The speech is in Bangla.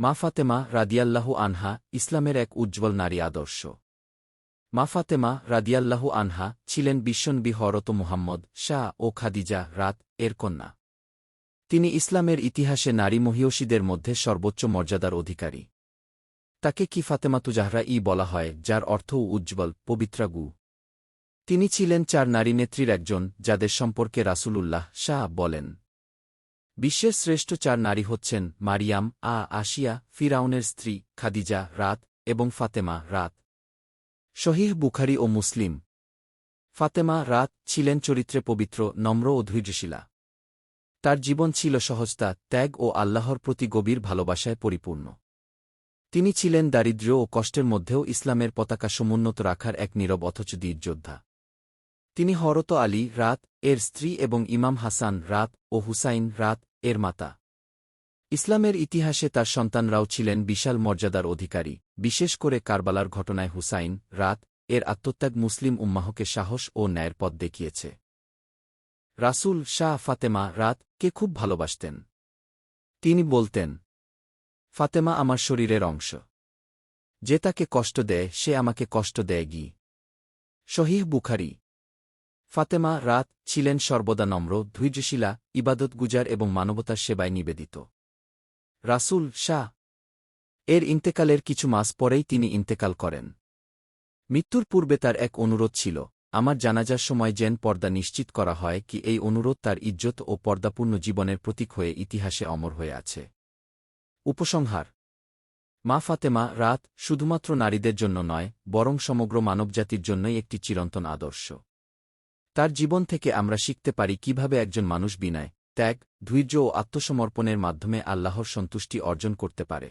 মা ফাতেমা রাদিয়াল্লাহু আনহা ইসলামের এক উজ্জ্বল নারী আদর্শ। মা ফাতেমা রাদিয়াল্লাহু আনহা ছিলেন বিশ্বনবী হরত মুহাম্মদ শাহ ও খাদিজা রাত এর কন্যা। তিনি ইসলামের ইতিহাসে নারী মহিয়সীদের মধ্যে সর্বোচ্চ মর্যাদার অধিকারী। তাকে কি ফাতেমাতু জাহরা ই বলা হয়, যার অর্থও উজ্জ্বল পবিত্রাগু তিনি ছিলেন চার নারী নেত্রীর একজন, যাদের সম্পর্কে রাসূলুল্লাহ শাহ বলেন। বিশ্বের শ্রেষ্ঠ চার নারী হচ্ছেন মারিয়াম, আ আশিয়া, ফিরাউনের স্ত্রী, খাদিজা, রাত, এবং ফাতেমা, রাত। শহীহ বুখারি ও মুসলিম। ফাতেমা, রাত, ছিলেন চরিত্রে পবিত্র, নম্র ও ধৈর্যশীলা। তার জীবন ছিল সহজতা, ত্যাগ ও আল্লাহর প্রতি গভীর ভালোবাসায় পরিপূর্ণ। তিনি ছিলেন দারিদ্র্য ও কষ্টের মধ্যেও ইসলামের পতাকা সমুন্নত রাখার এক নীরব অথচ দীর যোদ্ধা। তিনি হরত আলী, রাত, এর স্ত্রী এবং ইমাম হাসান, রাত ও হুসাইন, রাত এর মাতা। ইসলামের ইতিহাসে তার সন্তানরাও ছিলেন বিশাল মর্যাদার অধিকারী, বিশেষ করে কারবালার ঘটনায় হুসাইন, রাত, এর আত্মত্যাগ মুসলিম উম্মাহকে সাহস ও ন্যায়ের পথ দেখিয়েছে। রাসূল শাহ ফাতেমা রাত কে খুব ভালোবাসতেন। তিনি বলতেন, ফাতেমা আমার শরীরের অংশ। যে তাকে কষ্ট দেয়, সে আমাকে কষ্ট দেয় গি শহীহ বুখারি ফাতেমা রাত ছিলেন সর্বদা নম্র, ধৈর্যশীলা, ইবাদত গুজার এবং মানবতার সেবায় নিবেদিত। রাসূল শাহ। এর ইন্তেকালের কিছু মাস পরেই তিনি ইন্তেকাল করেন। মৃত্যুর পূর্বে তার এক অনুরোধ ছিল, আমার জানাজার সময় জেন পর্দা নিশ্চিত করা হয় কি এই অনুরোধ তার ইজ্জত ও পর্দাপূর্ণ জীবনের প্রতীক হয়ে ইতিহাসে অমর হয়ে আছে। উপসংহার। মা ফাতেমা রাত শুধুমাত্র নারীদের জন্য নয়, বরং সমগ্র মানবজাতির জন্যই একটি চিরন্তন আদর্শ। তার জীবন থেকে আমরা শিখতে পারি কীভাবে একজন মানুষ বিনায়, ত্যাগ, ধৈর্য ও আত্মসমর্পণের মাধ্যমে আল্লাহর সন্তুষ্টি অর্জন করতে পারে।